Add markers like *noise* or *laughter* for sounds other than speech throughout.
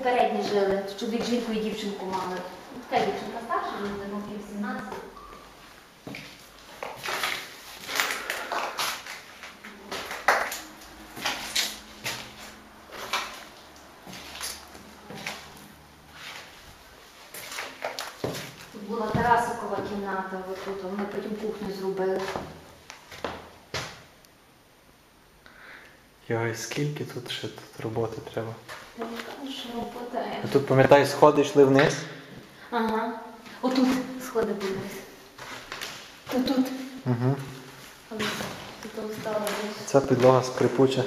попередні жили. Чоловік жінку і дівчинку мали. Така дівчинка старша, мені років 17. Тут була Тарасикова кімната, отут. Ми потім кухню зробили. Йой, скільки тут ще тут роботи треба. А тут, пам'ятаю, сходи йшли вниз. Ага. Отут сходи були. Тут тут. Угу. Тут стало десь. Ця підлога скрипуча.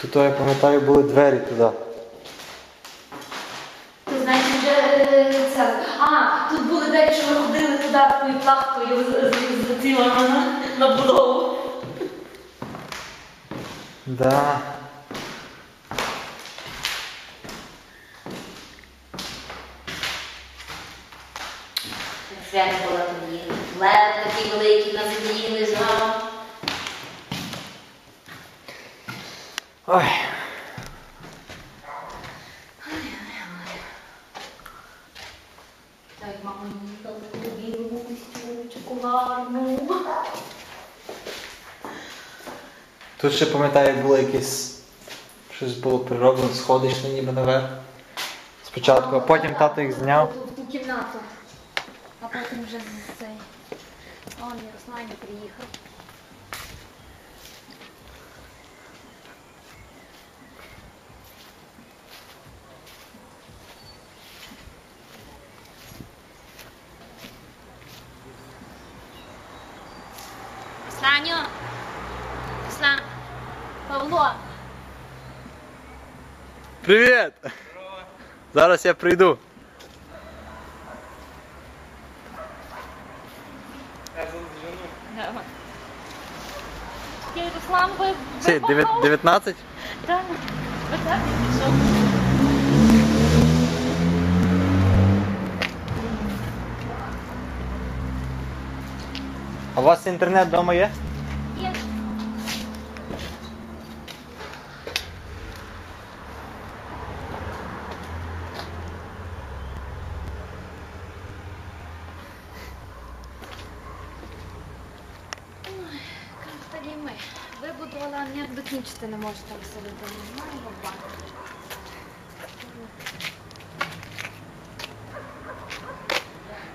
Тут, я пам'ятаю, були двері туди. Ти знаєш, де е, це? А, тут були двері, що ми ходили туди такою плахкою з- з- зацілено на, на будову. da leva aqui daquilo ali que nós entendíamos, não. Ai. Ai, mamãe, tá tudo bem, eu não consigo te colar, não. Тут ще пам'ятаю, було якесь. Щось було прироблено, сходи йшли ніби наверх. Спочатку, а потім тато їх зняв. Тут в ту кімнату. А потім вже з цей. Он Ярославі приїхав. Саню! Павло! Привіт! Зараз я прийду. Ти, Руслан, ви... Дев'ят- 19? Так, так пішов. А у вас інтернет вдома? Є. ніяк докінчити не можете всередині. Ну, баба.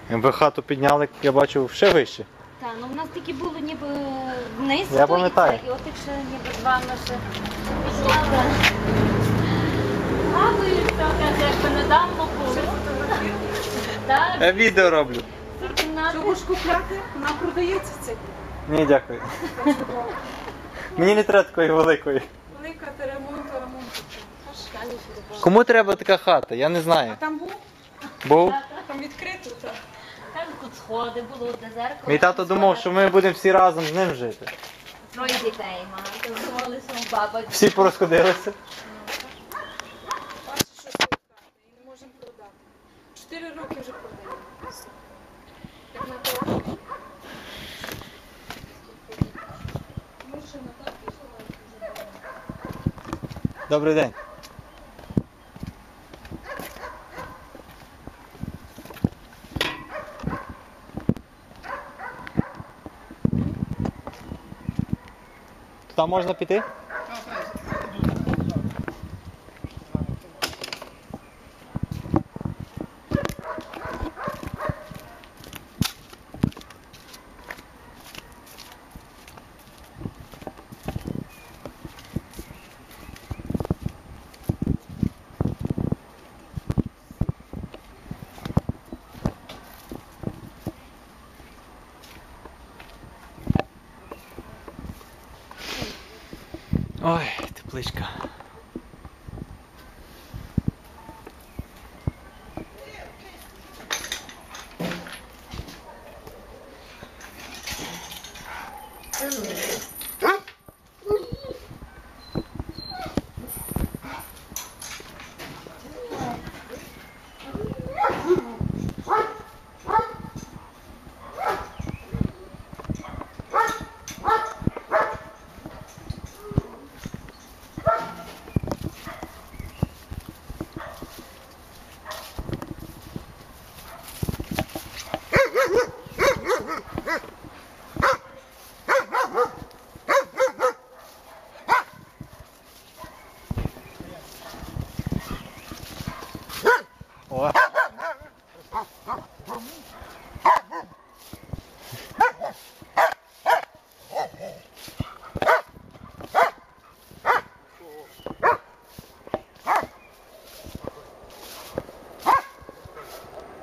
Ви хату підняли, я бачу, ще вище. Так, ну в нас такі були ніби вниз, Я пам'ятаю. і от їх ще ніби два ми ще підняли. Радуються, каже, якби недавно були. Так, Я відео роблю. Чого ж купляти? Вона продається це. Ні, дякую. *laughs* Мені не треба такої великої. Велика та ремонту, ремонту. Кому треба така хата? Я не знаю. А там був? Був. Там відкрито. то. Там тут сходи було, де зеркало. Мій тато думав, що ми будемо всі разом з ним жити. Троє дітей мати. Думали, що баба. Всі порозходилися. Добрий день. Туди можна піти? Ой, тепличка.